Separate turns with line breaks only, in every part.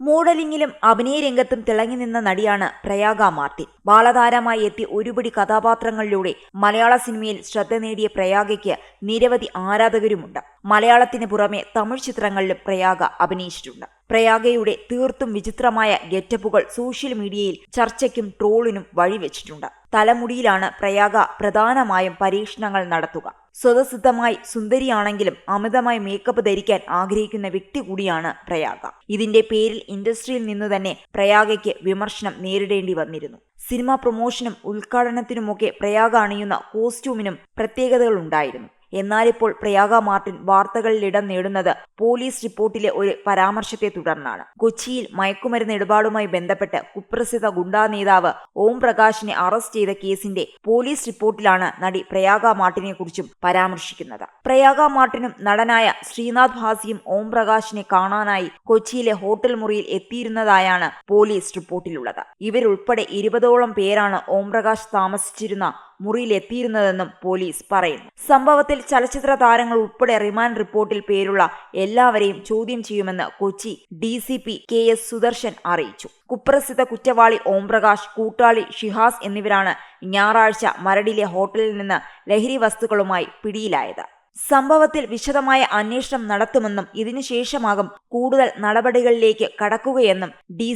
മോഡലിംഗിലും അഭിനയ രംഗത്തും തിളങ്ങി നിന്ന നടിയാണ് പ്രയാഗ മാർട്ടിൻ. ബാലതാരമായി എത്തി ഒരുപിടി കഥാപാത്രങ്ങളിലൂടെ മലയാള സിനിമയിൽ ശ്രദ്ധ നേടിയ പ്രയാഗയ്ക്ക് നിരവധി ആരാധകരുമുണ്ട്. മലയാളത്തിന് പുറമെ തമിഴ് ചിത്രങ്ങളിലും പ്രയാഗ അഭിനയിച്ചിട്ടുണ്ട്. പ്രയാഗയുടെ തീർത്തും വിചിത്രമായ ഗെറ്റപ്പുകൾ സോഷ്യൽ മീഡിയയിൽ ചർച്ചയ്ക്കും ട്രോളിനും വഴിവെച്ചിട്ടുണ്ട്. തലമുടിയിലാണ് പ്രയാഗ പ്രധാനമായും പരീക്ഷണങ്ങൾ നടത്തുക. സ്വതസിദ്ധമായി സുന്ദരിയാണെങ്കിലും അമിതമായി മേക്കപ്പ് ധരിക്കാൻ ആഗ്രഹിക്കുന്ന വ്യക്തി കൂടിയാണ് പ്രയാഗ. ഇതിന്റെ പേരിൽ ഇൻഡസ്ട്രിയിൽ നിന്ന് തന്നെ പ്രയാഗയ്ക്ക് വിമർശനം നേരിടേണ്ടി വന്നിരുന്നു. സിനിമ പ്രൊമോഷനും ഉദ്ഘാടനത്തിനുമൊക്കെ പ്രയാഗ അണിയുന്ന കോസ്റ്റ്യൂമിനും പ്രത്യേകതകളുണ്ടായിരുന്നു. എന്നാലിപ്പോൾ പ്രയാഗ മാർട്ടിൻ വാർത്തകളിൽ ഇടം നേടുന്നത് പോലീസ് റിപ്പോർട്ടിലെ ഒരു പരാമർശത്തെ തുടർന്നാണ്. കൊച്ചിയിൽ മയക്കുമരുന്ന് ഇടപാടുമായി ബന്ധപ്പെട്ട് കുപ്രസിദ്ധ ഗുണ്ടാ നേതാവ് ഓം പ്രകാശിനെ അറസ്റ്റ് ചെയ്ത കേസിന്റെ പോലീസ് റിപ്പോർട്ടിലാണ് നടി പ്രയാഗ മാർട്ടിനെ കുറിച്ചും പരാമർശിക്കുന്നത്. പ്രയാഗ മാർട്ടിനും നടനായ ശ്രീനാഥ് ഭാസിയും ഓം പ്രകാശിനെ കാണാനായി കൊച്ചിയിലെ ഹോട്ടൽ മുറിയിൽ എത്തിയിരുന്നതായാണ് പോലീസ് റിപ്പോർട്ടിലുള്ളത്. ഇവരുൾപ്പെടെ ഇരുപതോളം പേരാണ് ഓം പ്രകാശ് താമസിച്ചിരുന്ന മുറിയിലെത്തിയിരുന്നതെന്നും പോലീസ് പറയുന്നു. സംഭവത്തിൽ ചലച്ചിത്ര താരങ്ങൾ ഉൾപ്പെടെ റിമാൻഡ് റിപ്പോർട്ടിൽ പേരുള്ള എല്ലാവരെയും ചോദ്യം ചെയ്യുമെന്ന് Kochi D C P K S Sudarshan അറിയിച്ചു. കുപ്രസിദ്ധ കുറ്റവാളി ഓംപ്രകാശ് കൂട്ടാളി ഷിഹാസ് എന്നിവരാണ് ഞായറാഴ്ച മരടിലെ ഹോട്ടലിൽ നിന്ന് ലഹരി വസ്തുക്കളുമായി പിടിയിലായത്. സംഭവത്തിൽ വിശദമായ അന്വേഷണം നടത്തുമെന്നും ഇതിനുശേഷമാകും കൂടുതൽ നടപടികളിലേക്ക് കടക്കുകയെന്നും ഡി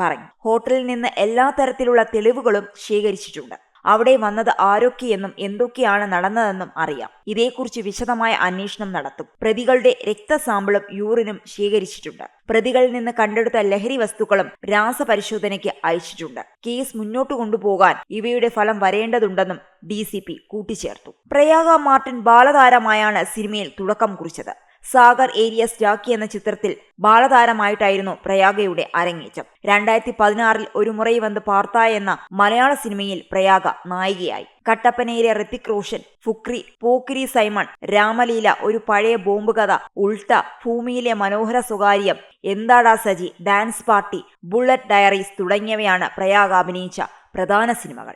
പറഞ്ഞു. ഹോട്ടലിൽ നിന്ന് എല്ലാ തരത്തിലുള്ള തെളിവുകളും ശേഖരിച്ചിട്ടുണ്ട്. അവിടെ വന്നത് ആരൊക്കെയെന്നും എന്തൊക്കെയാണ് നടന്നതെന്നും അറിയാം. ഇതേക്കുറിച്ച് വിശദമായ അന്വേഷണം നടത്തും. പ്രതികളുടെ രക്തസാമ്പിളും യൂറിനും ശേഖരിച്ചിട്ടുണ്ട്. പ്രതികളിൽ നിന്ന് കണ്ടെടുത്ത ലഹരി വസ്തുക്കളും രാസപരിശോധനയ്ക്ക് അയച്ചിട്ടുണ്ട്. കേസ് മുന്നോട്ട് കൊണ്ടുപോകാൻ ഇവയുടെ ഫലം വരേണ്ടതുണ്ടെന്നും ഡി സി പി കൂട്ടിച്ചേർത്തു. പ്രയാഗ മാർട്ടിൻ ബാലതാരമായാണ് സിനിമയിൽ തുടക്കം കുറിച്ചത്. സാഗർ ഏരിയസ് ജാക്കി എന്ന ചിത്രത്തിൽ ബാലതാരമായിട്ടായിരുന്നു പ്രയാഗയുടെ അരങ്ങേറ്റം. രണ്ടായിരത്തി പതിനാറിൽ ഒരു മുറൈ വന്ന് പാർത്ത എന്ന മലയാള സിനിമയിൽ പ്രയാഗ നായികയായി. കട്ടപ്പനയിലെ ഋത്തിക് റോഷൻ ഫുക്രി പോക്രി സൈമൺ രാമലീല ഒരു പഴയ ബോംബ് കഥ ഉൾട്ട ഭൂമിയിലെ മനോഹര സ്വകാര്യം എന്താടാ Saji dance party bullet diaries തുടങ്ങിയവയാണ് പ്രയാഗ അഭിനയിച്ച പ്രധാന സിനിമകൾ.